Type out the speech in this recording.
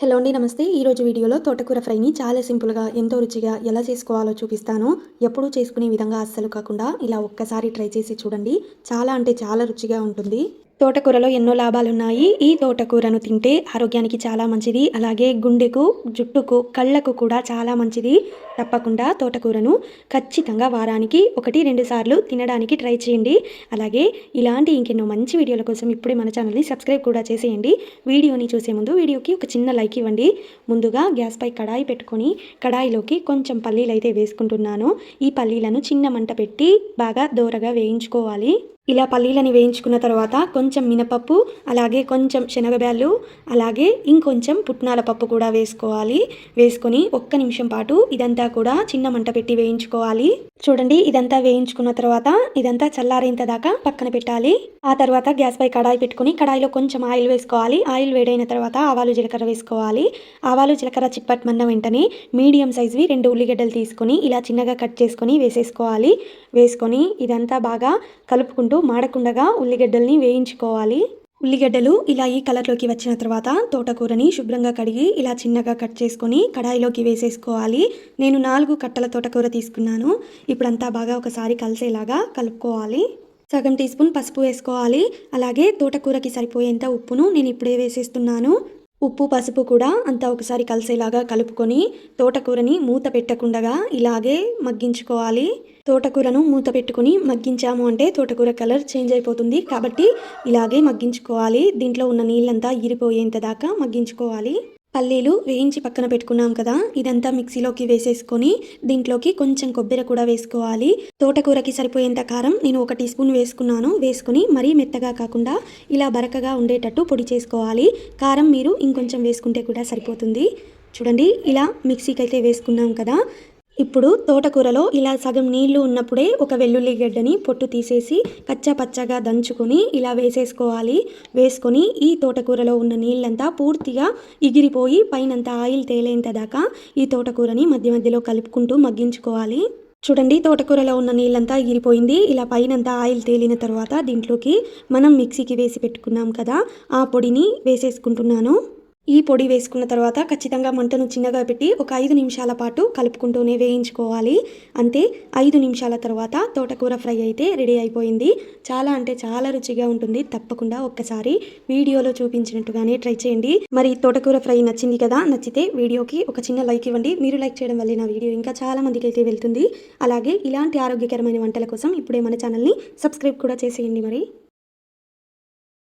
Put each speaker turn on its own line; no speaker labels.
Hello అండి నమస్తే. ఈరోజు వీడియోలో తోటకూర ఫ్రైని చాలా సింపుల్గా ఎంతో రుచిగా ఎలా చేసుకోవాలో చూపిస్తాను. ఎప్పుడూ చేసుకునే విధంగా అస్సలు కాకుండా ఇలా ఒక్కసారి ట్రై చేసి చూడండి. చాలా అంటే చాలా రుచిగా ఉంటుంది. తోటకూరలో ఎన్నో లాభాలు ఉన్నాయి ఈ తోటకూరను తింటే ఆరోగ్యానికి చాలా మంచిది. అలాగే గుండెకు జుట్టుకు కళ్ళకు కూడా చాలా మంచిది. తప్పకుండా తోటకూరను ఖచ్చితంగా వారానికి ఒకటి రెండు సార్లు తినడానికి ట్రై చేయండి. అలాగే ఇలాంటి ఇంకెన్నో మంచి వీడియోల కోసం ఇప్పుడే మన ఛానల్ని సబ్స్క్రైబ్ కూడా చేసేయండి. వీడియోని చూసే ముందు వీడియోకి ఒక చిన్న లైక్ ఇవ్వండి. ముందుగా గ్యాస్పై కడాయి పెట్టుకొని కడాయిలోకి కొంచెం పల్లీలు అయితే వేసుకుంటున్నాను. ఈ పల్లీలను చిన్న మంట పెట్టి బాగా దోరగా వేయించుకోవాలి. ఇలా పల్లీలని వేయించుకున్న తర్వాత కొంచెం మినపప్పు అలాగే కొంచెం శనగబ్యాళ్ళు అలాగే ఇంకొంచెం పుట్నాల పప్పు కూడా వేసుకోవాలి. వేసుకొని ఒక్క నిమిషం పాటు ఇదంతా కూడా చిన్న మంట పెట్టి వేయించుకోవాలి. చూడండి ఇదంతా వేయించుకున్న తర్వాత ఇదంతా చల్లారేంత దాకా పక్కన పెట్టాలి. ఆ తర్వాత గ్యాస్ పై కడాయి పెట్టుకొని కడాయిలో కొంచెం ఆయిల్ వేసుకోవాలి. ఆయిల్ వేడైన తర్వాత ఆవాలు జీలకర్ర వేసుకోవాలి. ఆవాలు జీలకర్ర చిప్పట్మన్న వెంటనే మీడియం సైజ్వి రెండు ఉల్లిగడ్డలు తీసుకొని ఇలా చిన్నగా కట్ చేసుకొని వేసేసుకోవాలి. వేసుకొని ఇదంతా బాగా కలుపుకుంటూ మాడకుండగా ఉల్లిగడ్డల్ని వేయించుకోవాలి. ఉల్లిగడ్డలు ఇలా ఈ కలర్లోకి వచ్చిన తర్వాత తోటకూరని శుభ్రంగా కడిగి ఇలా చిన్నగా కట్ చేసుకొని కడాయిలోకి వేసేసుకోవాలి. నేను నాలుగు కట్టల తోటకూర తీసుకున్నాను. ఇప్పుడంతా బాగా ఒకసారి కలిసేలాగా కలుపుకోవాలి. సగం టీ స్పూన్ పసుపు వేసుకోవాలి. అలాగే తోటకూరకి సరిపోయేంత ఉప్పును నేను ఇప్పుడే వేసేస్తున్నాను. ఉప్పు పసుపు కూడా అంతా ఒకసారి కలిసేలాగా కలుపుకొని తోటకూరని మూత పెట్టకుండా ఇలాగే మగ్గించుకోవాలి. తోటకూరను మూత పెట్టుకుని మగ్గించాము అంటే తోటకూర కలర్ చేంజ్ అయిపోతుంది కాబట్టి ఇలాగే మగ్గించుకోవాలి. దీంట్లో ఉన్న నీళ్ళంతా ఈరిపోయేంత దాకా మగ్గించుకోవాలి. పల్లీలు వేయించి పక్కన పెట్టుకున్నాం కదా ఇదంతా మిక్సీలోకి వేసేసుకొని దీంట్లోకి కొంచెం కొబ్బరి కూడా వేసుకోవాలి. తోటకూరకి సరిపోయేంత కారం నేను ఒక టీ స్పూన్ వేసుకున్నాను. వేసుకుని మరీ మెత్తగా కాకుండా ఇలా బరకగా ఉండేటట్టు పొడి చేసుకోవాలి. కారం మీరు ఇంకొంచెం వేసుకుంటే కూడా సరిపోతుంది. చూడండి ఇలా మిక్సీకి అయితే వేసుకున్నాం కదా ఇప్పుడు తోటకూరలో ఇలా సగం నీళ్ళు ఉన్నప్పుడే ఒక వెల్లుల్లి గడ్డని పొట్టు తీసేసి కచ్చా పచ్చగా దంచుకొని ఇలా వేసేసుకోవాలి. వేసుకొని ఈ తోటకూరలో ఉన్న నీళ్ళంతా పూర్తిగా ఎగిరిపోయి పైనంతా ఆయిల్ తేలేంత దాకా ఈ తోటకూరని మధ్య మధ్యలో కలుపుకుంటూ మగ్గించుకోవాలి. చూడండి తోటకూరలో ఉన్న నీళ్ళంతా ఇగిరిపోయింది. ఇలా పైనంతా ఆయిల్ తేలిన తర్వాత దీంట్లోకి మనం మిక్సీకి వేసి పెట్టుకున్నాం కదా ఆ పొడిని వేసేసుకుంటున్నాను. ఈ పొడి వేసుకున్న తర్వాత ఖచ్చితంగా మంటను చిన్నగా పెట్టి ఒక ఐదు నిమిషాల పాటు కలుపుకుంటూనే వేయించుకోవాలి. అంతే ఐదు నిమిషాల తర్వాత తోటకూర ఫ్రై అయితే రెడీ అయిపోయింది. చాలా అంటే చాలా రుచిగా ఉంటుంది. తప్పకుండా ఒక్కసారి వీడియోలో చూపించినట్టుగానే ట్రై చేయండి. మరి తోటకూర ఫ్రై నచ్చింది కదా? నచ్చితే వీడియోకి ఒక చిన్న లైక్ ఇవ్వండి. మీరు లైక్ చేయడం వల్ల నా వీడియో ఇంకా చాలా మందికి అయితే వెళ్తుంది. అలాగే ఇలాంటి ఆరోగ్యకరమైన వంటల కోసం ఇప్పుడే మన ఛానల్ని సబ్స్క్రైబ్ కూడా చేసేయండి మరి.